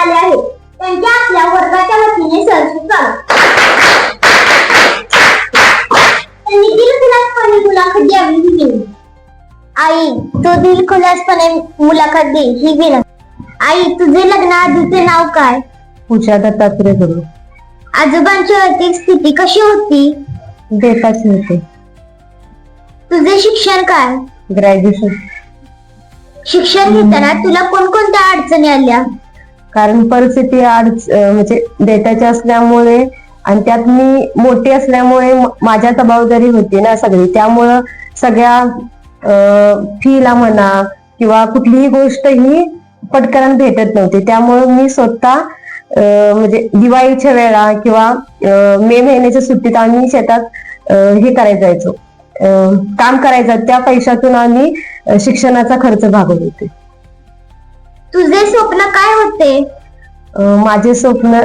आले आहेत त्यांच्या आपल्या वर्गाच्या वतीने सरशी स्वागत. त्यांनी दिलखुलासपणे मुलाखत द्यावी ही विनंती. आई तू दिलखुलासपणे मुलाखत दे ही विनंती. आई तुझे लग्न आधीचे नाव काय? पूजा दत्तात्रय गुरु. आजोबांची आर्थिक स्थिती कशी होती? देताच होते तुझे शिक्षण काय? ग्रॅज्युएशन. शिक्षण घेताना तुला कोणकोणत्या अडचणी आल्या? कारण परिस्थिती अडच म्हणजे देताची असल्यामुळे आणि त्यात मी मोठी असल्यामुळे माझ्या जबाबदारी होती ना सगळी. त्यामुळं सगळ्या फीला म्हणा किंवा कुठलीही गोष्ट ही पटकन भेटत नव्हती. त्यामुळं मी स्वतः म्हणजे दिवाळीच्या वेळा किंवा मे महिन्याच्या सुट्टीत आम्ही शेतात हे करायला जायचो. काम करायचं. त्या पैशातून आम्ही शिक्षणाचा खर्च भागवत होते. तुझे स्वप्न काय होते? माझे स्वप्न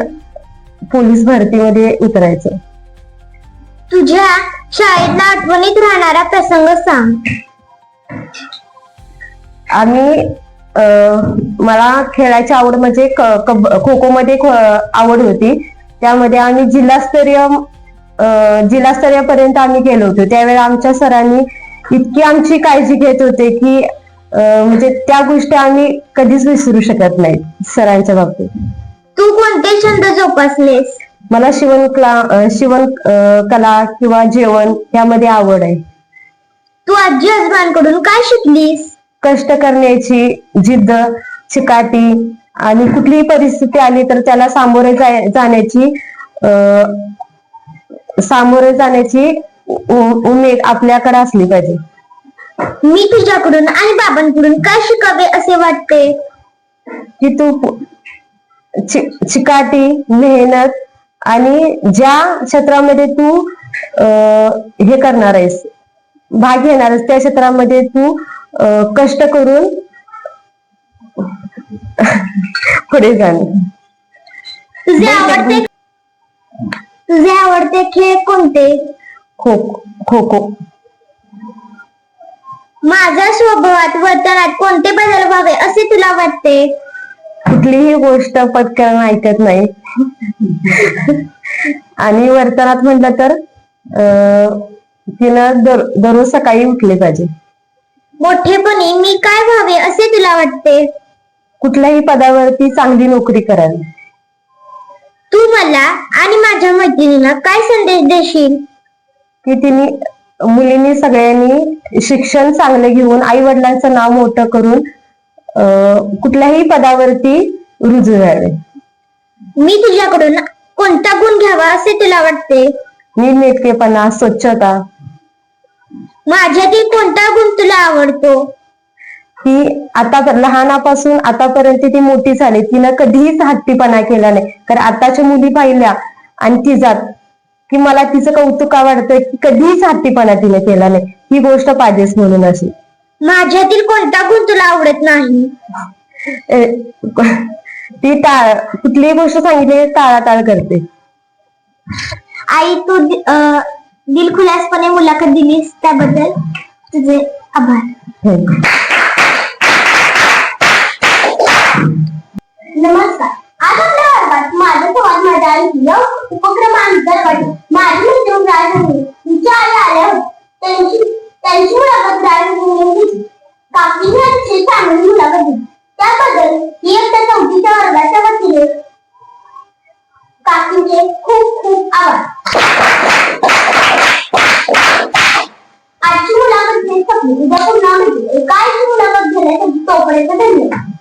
पोलीस भरतीमध्ये उतरायचं. तुझ्या शाळेतला आठवणीत राहणारा प्रसंग सांग. आम्ही अं, मला खेळायची आवड म्हणजे खो खो मध्ये आवड होती. त्यामध्ये आम्ही जिल्हास्तरीय अं, जिल्हास्तरीय पर्यंत आम्ही गेलो होतो. त्यावेळेला आमच्या सरांनी इतकी आमची काळजी घेत होते की म्हणजे त्या गोष्टी आम्ही कधीच विसरू शकत नाही सरांच्या बाबतीत. तू कोणते छंद जोपासलेस? मला शिवण कला शिवण कला किंवा जेवण यामध्ये आवड आहे. तू आजी आजोबांकडून काय शिकलीस? कष्ट करण्याची जिद्द चिकाटी आणि कुठलीही परिस्थिती आली तर त्याला सामोरे जाण्याची सामोरे जाण्याची उमेद आपल्याकडे असली पाहिजे. मी तुझ्याकडून आणि बाबांकडून काय शिकावे असे वाटते? की तू चिकाटी मेहनत आणि ज्या क्षेत्रामध्ये तू हे करणार आहेस भाग घेणार आहेस त्या क्षेत्रामध्ये तू अं, कष्ट करून पुढे जाणे तुझे आवडते तुझे आवडते खेळ कोणते? खो खो खो माझ्या स्वभावात वर्तनात कोणते बदल व्हावे असे तुला वाटते? कुठलीही गोष्ट पटकन ऐकत नाही. आणि वर्तनात म्हटलं तर अं, तिनं दर- दररोज सकाळी उठले पाहिजे. मोठेपणी मी काय व्हावे असे तुला वाटते? कुठल्याही पदावरती चांगली नोकरी करावी तू मला आणि माझ्या मैत्रिणीला काय संदेश देशील? की तिने मुलींनी सगळ्यांनी शिक्षण चांगले घेऊन आई वडिलांचं नाव मोठं करून कुठल्याही पदावरती रुजू व्हावे मी तुझ्याकडून कोणता गुण घ्यावा असे तुला वाटते? नीटनेटकेपणा स्वच्छता. माझ्यातील कोणता गुण तुला आवडतो? ती आता लहानापासून आतापर्यंत ती मोठी झाली. तिनं कधीच हट्टीपणा केला नाही. कारण आताच्या मुली पाहिल्या आणि ती जात की मला तिचं कौतुक वाटतंय की कधीच हट्टीपणा तिने केला नाही. ही गोष्ट पाहिजेच म्हणून अशी. माझ्यातील कोणता गुण तुला आवडत नाही? ए, ती टाळ कुठलीही गोष्ट सांगितली टाळाटाळ करते. आई तू दि- अं, दिलखुलासपणे मुलाखत दिलीस त्याबद्दल तुझे आभार. हम्म. नमस्कार. आज आपल्या वर्गात माझा संवाद माझ्या आई या उपक्रमांतर्गत माझी उद्योग राजभूमी तिच्या आई आल्या होत्या त्यांची त्यांची मुलाखत राजभूमी घेतली काकीने अतिशय चांगली मुलाखत. दिली त्याबद्दल इयत्ता चौथीच्या वर्गाच्या वतीने काकींचे खूप खूप आभार. आजची मुलाखत घेत संपली. उद्या पुन्हा भेटू. एका आईची मुलाखत घेण्यासाठी तोपर्यंत धन्यवाद.